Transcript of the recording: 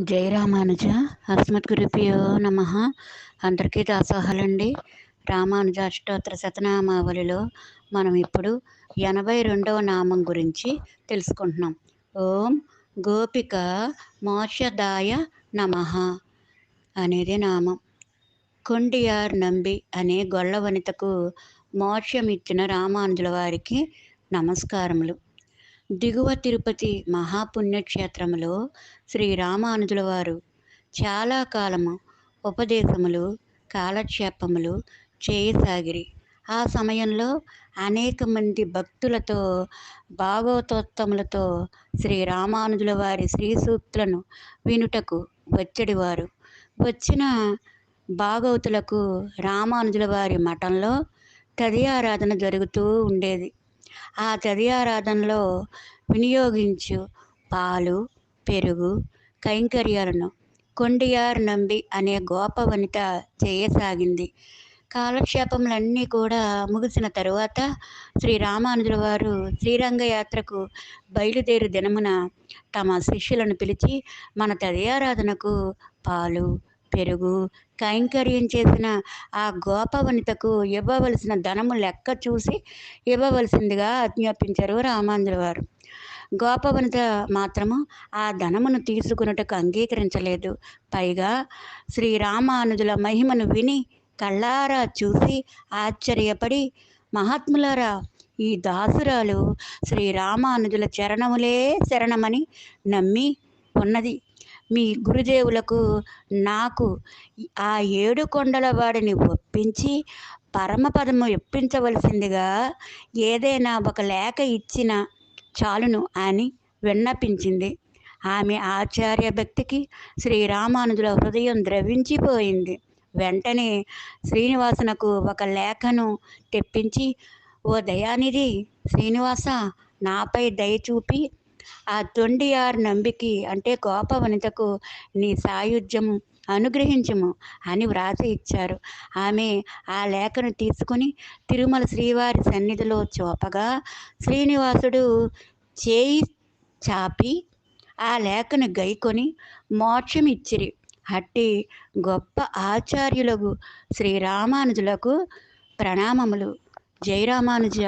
జై రామానుజ. అస్మద్గురుభ్యో నమ. అందరికీ దాసోహాలండి. రామానుజ అష్టోత్తర శతనామావళిలో మనం ఇప్పుడు ఎనభై రెండవ నామం గురించి తెలుసుకుంటున్నాం. ఓం గోపిక మోక్షదాయ నమ అనేది నామం. కొండియార్ నంబి అనే గొల్ల వనితకు మోక్షమిచ్చిన రామానుజుల వారికి నమస్కారములు. దిగువ తిరుపతి మహాపుణ్యక్షేత్రములో శ్రీరామానుజుల వారు చాలా కాలము ఉపదేశములు కాలక్షేపములు చేయసాగిరి. ఆ సమయంలో అనేక మంది భక్తులతో భాగవతోత్తములతో శ్రీరామానుజుల వారి శ్రీ సూక్తులను వినుటకు వచ్చడివారు వచ్చిన భాగవతులకు రామానుజుల వారి మఠంలో తదియారాధన జరుగుతూ ఉండేది. ఆ తదియారాధనలో వినియోగించు పాలు పెరుగు కైంకర్యాలను కొండియార్ నంబి అనే గోప వనిత చేయసాగింది. కాలక్షేపములన్నీ కూడా ముగిసిన తరువాత శ్రీ రామానుజుల వారు శ్రీరంగ యాత్రకు బయలుదేరి దినమున తమ శిష్యులను పిలిచి మన తదయారాధనకు పాలు పెరుగు కైంకర్యం చేసిన ఆ గోపవనితకు ఇవ్వవలసిన ధనము లెక్క చూసి ఇవ్వవలసిందిగా ఆజ్ఞాపించారు రామానుజుల వారు గోపవనిత మాత్రము ఆ ధనమును తీసుకున్నట్టుకు అంగీకరించలేదు. పైగా శ్రీరామానుజుల మహిమను విని కళ్ళారా చూసి ఆశ్చర్యపడి మహాత్ములారా ఈ దాసురాలు శ్రీరామానుజుల చరణములే శరణమని నమ్మి ఉన్నది. మీ గురుదేవులకు నాకు ఆ ఏడు కొండల వాడిని ఒప్పించి పరమపదము ఇప్పించవలసిందిగా ఏదైనా ఒక లేఖ ఇచ్చిన చాలును అని విన్నపించింది. ఆమె ఆచార్య భక్తికి శ్రీరామానుజుల హృదయం ద్రవించిపోయింది. వెంటనే శ్రీనివాసునకు ఒక లేఖను తెప్పించి ఓ దయానిధి శ్రీనివాస నాపై దయ చూపి ఆ తొండియార్ నంబికి అంటే గోప వనితకు నీ సాయుధ్యము అనుగ్రహించము అని వ్రాసి ఇచ్చారు. ఆమె ఆ లేఖను తీసుకుని తిరుమల శ్రీవారి సన్నిధిలో చూపగా శ్రీనివాసుడు చేయి చాపి ఆ లేఖను గైకొని మోక్షం ఇచ్చిరి అట్టి గొప్ప ఆచార్యులకు శ్రీరామానుజులకు ప్రణామములు. జై రామానుజ.